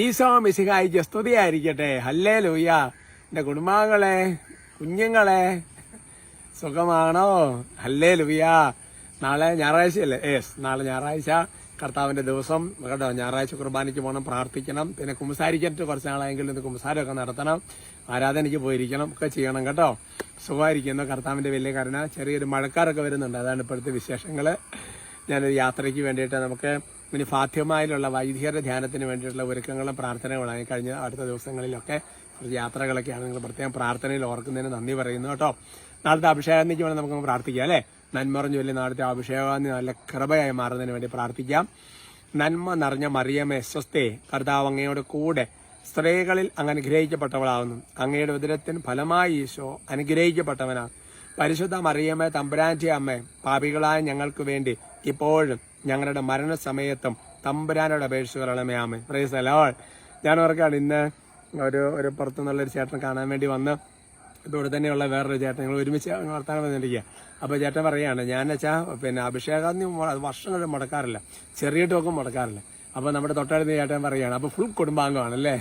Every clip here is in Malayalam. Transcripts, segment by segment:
ഈശോ മിശിഹായിക്ക് സ്തുതിയായിരിക്കട്ടെ. ഹല്ലേ ലൂയ എന്റെ കുടുംബാംഗങ്ങളെ കുഞ്ഞുങ്ങളെ സുഖമാണോ? ഹല്ലേ ലൂയ നാളെ ഞായറാഴ്ചയല്ലേ ഏസ് നാളെ ഞായറാഴ്ച. കർത്താവിന്റെ ദിവസം കേട്ടോ ഞായറാഴ്ച കുർബാനയ്ക്ക് പോകണം പ്രാർത്ഥിക്കണം. പിന്നെ കുമ്പസാരിക്കട്ട് കുറച്ച് നാളായെങ്കിലും കുമ്പസാരമൊക്കെ നടത്തണം. ആരാധനയ്ക്ക് പോയിരിക്കണം ഒക്കെ ചെയ്യണം കേട്ടോ. സുഖമായിരിക്കുന്നു കർത്താവിന്റെ വലിയ കരുണ. ചെറിയൊരു മഴക്കാരൊക്കെ വരുന്നുണ്ട്. അതാണ് ഇപ്പോഴത്തെ വിശേഷങ്ങൾ ഞാനൊരു യാത്രയ്ക്ക് വേണ്ടിയിട്ട് നമുക്ക് ഇനി ഫാത്യമായിലുള്ള വൈദികരുടെ ധ്യാനത്തിന് വേണ്ടിയിട്ടുള്ള ഒരുക്കങ്ങളും പ്രാർത്ഥനകളാണ് കഴിഞ്ഞ അടുത്ത ദിവസങ്ങളിലൊക്കെ കുറച്ച് യാത്രകളൊക്കെയാണ് നിങ്ങൾ പ്രത്യേകം പ്രാർത്ഥനയിൽ ഓർക്കുന്നതിന് നന്ദി പറയുന്നു കേട്ടോ. നാളത്തെ അഭിഷേകാന്തിക്ക് വേണ്ടി നമുക്ക് പ്രാർത്ഥിക്കാം അല്ലേ? നന്മറഞ്ഞു വലിയ നാളത്തെ അഭിഷേകാന്തി നല്ല കൃപയായി മാറുന്നതിന് വേണ്ടി പ്രാർത്ഥിക്കാം. നന്മ നിറഞ്ഞ മറിയമേ സ്വസ്തേ കർത്താവ് അങ്ങയോട് കൂടെ സ്ത്രീകളിൽ അങ്ങ് അനുഗ്രഹിക്കപ്പെട്ടവളാവുന്നു. അങ്ങയുടെ ഉദരത്തിന് ഫലമായി ഈശോ അനുഗ്രഹിക്കപ്പെട്ടവനാണ്. പരിശുദ്ധ മറിയമ്മ തമ്പുരാന്റെ അമ്മ പാപികളായ ഞങ്ങൾക്ക് വേണ്ടി ഇപ്പോഴും ഞങ്ങളുടെ മരണസമയത്തും തമ്പുരാനോട് അപേക്ഷിച്ചുകൊള്ളണമേ ആമേ പ്രൈസ് അലോൾ ഞാൻ ഓർക്കാണ് ഇന്ന് ഒരു ഒരു പുറത്തുനിന്നുള്ളൊരു ചേട്ടൻ കാണാൻ വേണ്ടി വന്ന് ഇതോടെ തന്നെയുള്ള വേറൊരു ചേട്ടൻ ഞങ്ങൾ ഒരുമിച്ച് വർത്താനം വന്നിരിക്കുക അപ്പോൾ ചേട്ടൻ പറയുകയാണ് ഞാൻ വെച്ചാൽ പിന്നെ അഭിഷേകാന്തി വർഷങ്ങൾ മുടക്കാറില്ല. ചെറിയ ടോക്കും മുടക്കാറില്ല. അപ്പോൾ നമ്മുടെ തൊട്ടടുത്ത് ചേട്ടൻ പറയുകയാണ് അപ്പോൾ ഫുൾ കുടുംബാംഗമാണല്ലേ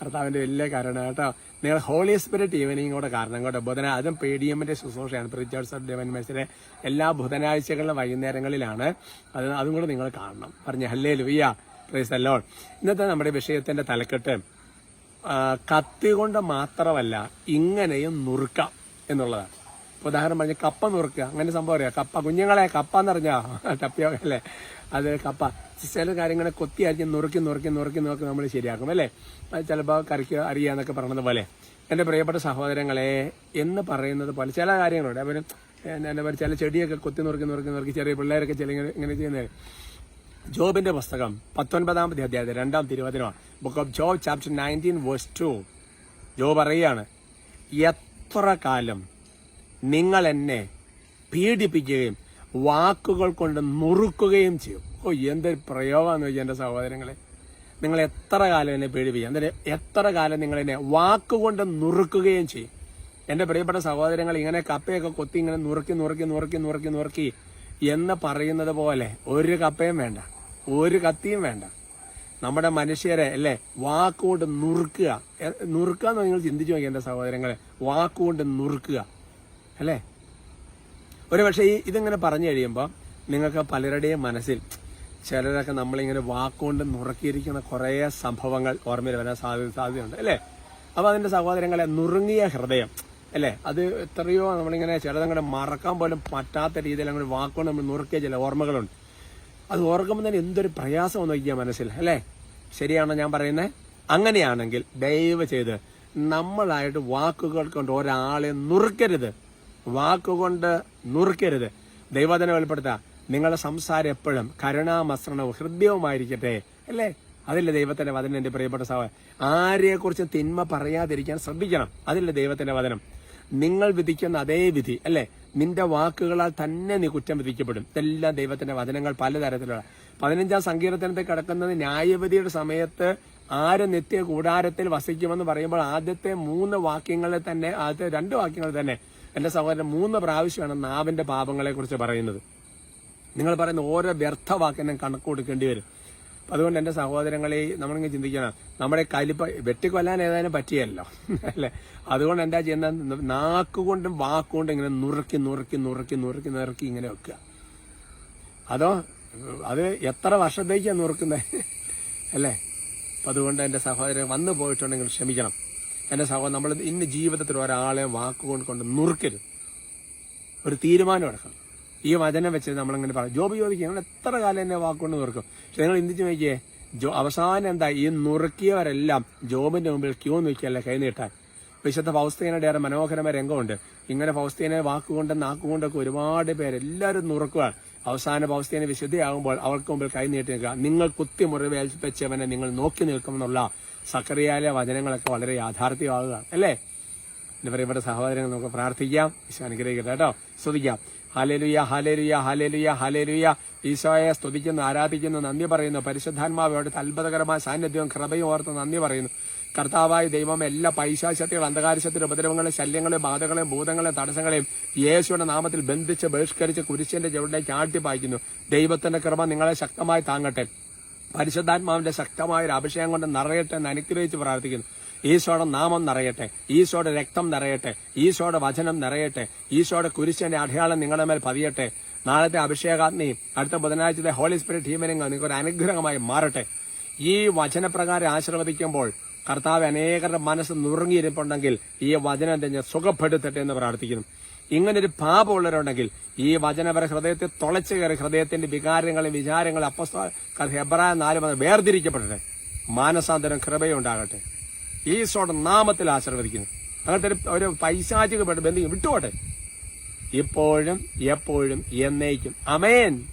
കർത്താവിന്റെ വലിയ കാരണം കേട്ടോ. നിങ്ങൾ ഹോളി സ്പിരിറ്റ് ഈവനിങ് കൂടെ കാരണം കേട്ടോ. ബുധന അതും പി ഡി എമ്മിന്റെ ശുശ്രൂഷയാണ്. പ്രിച്ചേഴ്സ് ഡെവൻ മെസ്സിലെ എല്ലാ ബുധനാഴ്ചകളിലും വൈകുന്നേരങ്ങളിലാണ്. അത് അതും കൂടെ നിങ്ങൾ കാണണം. പറഞ്ഞു ഹല്ലേ ലുയ്യ പ്രൈസ് അല്ലോൾ ഇന്നത്തെ നമ്മുടെ വിഷയത്തിന്റെ തലക്കെട്ട് കത്തി കൊണ്ട് മാത്രമല്ല ഇങ്ങനെയും നുറുക്കാം എന്നുള്ളതാണ്. ഉദാഹരണം പറഞ്ഞ കപ്പ നുറുക്കുക അങ്ങനെ സംഭവം അറിയാം? കപ്പ കുഞ്ഞുങ്ങളെ കപ്പ എന്ന് പറഞ്ഞാ ടപ്പിയോ അല്ലേ അത് കപ്പ. ചില കാര്യങ്ങളെ കൊത്തി അരിഞ്ഞ് നുറുക്കി നുറുക്കി നുറുക്കി നുറുക്കി നമ്മൾ ശരിയാക്കും അല്ലേ? ചിലപ്പോൾ കറിക്ക് അറിയാന്നൊക്കെ പറഞ്ഞത് പോലെ. എന്റെ പ്രിയപ്പെട്ട സഹോദരങ്ങളെ എന്ന് പറയുന്നത് പോലെ ചില കാര്യങ്ങളുണ്ട്. അവർ എന്താ പറയുക ചില ചെടിയൊക്കെ കൊത്തി നുറുക്കി നുറുക്കി നുറുക്കി ചെറിയ പിള്ളേരൊക്കെ ചില ഇങ്ങനെ ചെയ്യുന്നത് ജോബിന്റെ പുസ്തകം പത്തൊൻപതാമത്തെ അധ്യായത്തിൽ രണ്ടാം തിരുവചനമാണ്. Book of Job chapter nineteen verse two Job പറയുകയാണ് എത്ര കാലം നിങ്ങൾ എന്നെ പീഡിപ്പിക്കുകയും വാക്കുകൾ കൊണ്ട് നുറുക്കുകയും ചെയ്യും. ഓ എന്തൊരു പ്രയോഗമാണെന്ന് വെച്ചാൽ എന്റെ സഹോദരങ്ങളെ. നിങ്ങൾ എത്ര കാലം എന്നെ പീഡിപ്പിക്കും? എന്നിട്ട് എത്ര കാലം നിങ്ങൾ എന്നെ വാക്കുകൊണ്ട് നുറുക്കുകയും ചെയ്യും? എന്റെ പ്രിയപ്പെട്ട സഹോദരങ്ങൾ ഇങ്ങനെ കപ്പയൊക്കെ കൊത്തി ഇങ്ങനെ നുറുക്കി നുറുക്കി നുറുക്കി നുറുക്കി നുറുക്കി എന്ന് പറയുന്നത് പോലെ ഒരു കപ്പയും വേണ്ട. ഒരു കത്തിയും വേണ്ട. നമ്മുടെ മനുഷ്യരെ അല്ലേ വാക്കുകൊണ്ട് നുറുക്കുക. നുറുക്കുക എന്ന് നിങ്ങൾ ചിന്തിച്ചു നോക്കി എന്റെ സഹോദരങ്ങളെ. വാക്കുകൊണ്ട് നുറുക്കുക. അല്ലേ? ഒരു പക്ഷേ ഈ ഇതിങ്ങനെ പറഞ്ഞു കഴിയുമ്പോൾ നിങ്ങൾക്ക് പലരുടെയും മനസ്സിൽ ചിലരൊക്കെ നമ്മളിങ്ങനെ വാക്കുകൊണ്ട് നുറുക്കിയിരിക്കുന്ന കുറേ സംഭവങ്ങൾ ഓർമ്മയിൽ വരാൻ സാധ്യത സാധ്യതയുണ്ട് അല്ലേ? അപ്പോൾ അതിന്റെ സഹോദരങ്ങളെ നുറുങ്ങിയ ഹൃദയം അല്ലേ? അത് എത്രയോ നമ്മളിങ്ങനെ ചിലതങ്ങനെ മറക്കാൻ പോലും പറ്റാത്ത രീതിയിൽ അങ്ങനെ വാക്കുകൊണ്ട് നമ്മൾ നുറുക്കിയ ചില ഓർമ്മകളുണ്ട്. അത് ഓർക്കുമ്പോൾ തന്നെ എന്തൊരു പ്രയാസം നോക്കിയാൽ മനസ്സിൽ അല്ലേ? ശരിയാണോ ഞാൻ പറയുന്നത് അങ്ങനെയാണെങ്കിൽ ദയവ് ചെയ്ത് നമ്മളായിട്ട് വാക്കുകൾ കൊണ്ട് ഒരാളെ നുറുക്കരുത്. വാക്കുകൊണ്ട് നുറുക്കരുത്. ദൈവത്തിനെ വെളിപ്പെടുത്തുക നിങ്ങളുടെ സംസാരം എപ്പോഴും കരുണാമസൃണവും ഹൃദ്യവുമായിരിക്കട്ടെ. അല്ലേ? അതില്ല ദൈവത്തിന്റെ വചനം എന്റെ പ്രിയപ്പെട്ട സഹോദരൻ? ആരെക്കുറിച്ച് തിന്മ പറയാതിരിക്കാൻ ശ്രദ്ധിക്കണം. അതില്ല ദൈവത്തിന്റെ വചനം? നിങ്ങൾ വിധിക്കുന്ന അതേ വിധി അല്ലേ? നിന്റെ വാക്കുകളാൽ തന്നെ നീ കുറ്റം വിധിക്കപ്പെടും. ഇതെല്ലാം ദൈവത്തിന്റെ വചനങ്ങൾ പലതരത്തിലുള്ള. പതിനഞ്ചാം സങ്കീർത്തനത്തിൽ കിടക്കുന്നത് ന്യായവിധിയുടെ സമയത്ത് ആര് നിത്യ കൂടാരത്തിൽ വസിക്കുമെന്ന് പറയുമ്പോൾ ആദ്യത്തെ മൂന്ന് വാക്യങ്ങളിൽ തന്നെ ആദ്യത്തെ രണ്ട് വാക്യങ്ങളിൽ തന്നെ എന്റെ സഹോദരൻ മൂന്ന് പ്രാവശ്യമാണ് നാവിന്റെ പാപങ്ങളെ കുറിച്ച് പറയുന്നത്. നിങ്ങൾ പറയുന്ന ഓരോ വ്യർത്ഥ വാക്കിനും കണക്ക് കൊടുക്കേണ്ടി വരും. അതുകൊണ്ട് എന്റെ സഹോദരങ്ങളെ നമ്മളിങ്ങനെ ചിന്തിക്കണം. നമ്മുടെ കലിപ്പ വെട്ടിക്കൊല്ലാൻ ഏതായാലും പറ്റിയല്ലോ. അല്ലേ? അതുകൊണ്ട് എന്താ ചെയ്യുന്നത് നാക്കുകൊണ്ടും വാക്കുകൊണ്ടും ഇങ്ങനെ നുറുക്കി നുറുക്കി നുറുക്കി നുറുക്കി നുറുക്കി ഇങ്ങനെ വെക്കുക. അതോ അത് എത്ര വർഷത്തേക്കാണ് നുറുക്കുന്നത് അല്ലേ? അപ്പം അതുകൊണ്ട് എന്റെ സഹോദരൻ വന്നു പോയിട്ടുണ്ടെങ്കിൽ ക്ഷമിക്കണം. എന്റെ സഹോദരൻ നമ്മൾ ഇന്ന് ജീവിതത്തിൽ ഒരാളെ വാക്കുകൊണ്ട് കൊണ്ട് നുറുക്കരുത്. ഒരു തീരുമാനം എടുക്കണം. ഈ വചനം വെച്ച് നമ്മളിങ്ങനെ പറയും ജോബ് ചോദിക്കുക നിങ്ങൾ എത്ര കാലം എന്നെ വാക്കുകൊണ്ട് നുറുക്കും? പക്ഷെ നിങ്ങൾ ചിന്തിച്ച് നോക്കിയേ ജോ അവസാനം എന്താ ഈ നുറുക്കിയവരെല്ലാം ജോബിന്റെ മുമ്പിൽ ക്യൂ നിൽക്കുകയല്ല കൈ നീട്ടാൻ? വിശുദ്ധ ഫൗസ്തീനയുടെ ഏറെ മനോഹരമായ രംഗമുണ്ട്. ഇങ്ങനെ ഫൗസ്തീനെ വാക്കുകൊണ്ടും നാക്കുകൊണ്ടൊക്കെ ഒരുപാട് പേര് എല്ലാവരും നുറുക്കുകയാണ് അവസാന ഭാവസ്ഥേനെ വിശുദ്ധയാകുമ്പോൾ അവർക്ക് മുമ്പിൽ കൈ നീട്ടി നിൽക്കുക നിങ്ങൾ കുത്തി മുറിവേൽപ്പിച്ചവനെ നിങ്ങൾ നോക്കി നിൽക്കുമെന്നുള്ള സക്കറിയായ വചനങ്ങളൊക്കെ വളരെ യാഥാർത്ഥ്യമാകുകയാണ് അല്ലേ? എന്റെ പ്രിയപ്പെട്ട സഹോദരങ്ങൾ നമുക്ക് പ്രാർത്ഥിക്കാം. ഈശോ അനുഗ്രഹിക്കട്ടെ കേട്ടോ. സ്തുതിക്കാം. ഹാലേലുയ ഹാലേലുയ ഹാലേലുയ ഹാലേലുയ ഈശോയെ സ്തുതിക്കുന്നു ആരാധിക്കുന്നു നന്ദി പറയുന്നു. പരിശുദ്ധാത്മാവോട് അത്ഭുതകരമായ സാന്നിധ്യവും കൃപയും ഓർത്ത് നന്ദി പറയുന്നു. കർത്താവായ ദൈവം എല്ലാ പൈശാശക്തികൾ അന്ധകാരശക്തികൾ ഉപദ്രവങ്ങളെയും ശല്യങ്ങളെയും ബാധകളെയും ഭൂതങ്ങളെയും തടസ്സങ്ങളെയും യേശുവിന്റെ നാമത്തിൽ ബന്ധിച്ച് ബഹിഷ്കരിച്ച് കുരിശിന്റെ ചുവടിലേക്ക് ആട്ടിപ്പായിക്കുന്നു. ദൈവത്തിന്റെ കൃപ നിങ്ങളെ ശക്തമായി താങ്ങട്ടെ. പരിശുദ്ധാത്മാവിന്റെ ശക്തമായ ഒരു അഭിഷേകം കൊണ്ട് നിറയട്ടെ എന്ന് അനുഗ്രഹിച്ച് പ്രാർത്ഥിക്കുന്നു. ഈശോയുടെ നാമം നിറയട്ടെ. ഈശോയുടെ രക്തം നിറയട്ടെ. ഈശോയുടെ വചനം നിറയട്ടെ. ഈശോയുടെ കുരിശന്റെ അടയാളം നിങ്ങളുടെ മേൽ പതിയട്ടെ. നാളത്തെ അഭിഷേകാഗ്നി അടുത്ത ബുധനാഴ്ചത്തെ ഹോളി സ്പിരിറ്റ് ടീമിനും നിങ്ങൾക്ക് ഒരു അനുഗ്രഹമായി മാറട്ടെ. ഈ വചനപ്രകാരം ആശീർവദിക്കുമ്പോൾ കർത്താവ് അനേകരുടെ മനസ്സ് നുറുങ്ങിയിരിപ്പുണ്ടെങ്കിൽ ഈ വചനം തന്നെ സുഖപ്പെടുത്തട്ടെ എന്ന് പ്രാർത്ഥിക്കുന്നു. ഇങ്ങനൊരു പാപമുള്ളവരുണ്ടെങ്കിൽ ഈ വചനപര ഹൃദയത്തെ തുളച്ചു കയറി ഹൃദയത്തിന്റെ വികാരങ്ങളും വിചാരങ്ങളും അപ്പസ്ത ഹെബ്രായ നാല് വേർതിരിക്കപ്പെടട്ടെ. മാനസാന്തരം കൃപയുണ്ടാകട്ടെ. ഈശോടെ നാമത്തിൽ ആശീർവദിക്കുന്നു. അങ്ങനത്തെ ഒരു- ഒരു പൈശാചിക ബന്ധം വിട്ടുപോട്ടെ. ഇപ്പോഴും എപ്പോഴും എന്നേക്കും. അമേൻ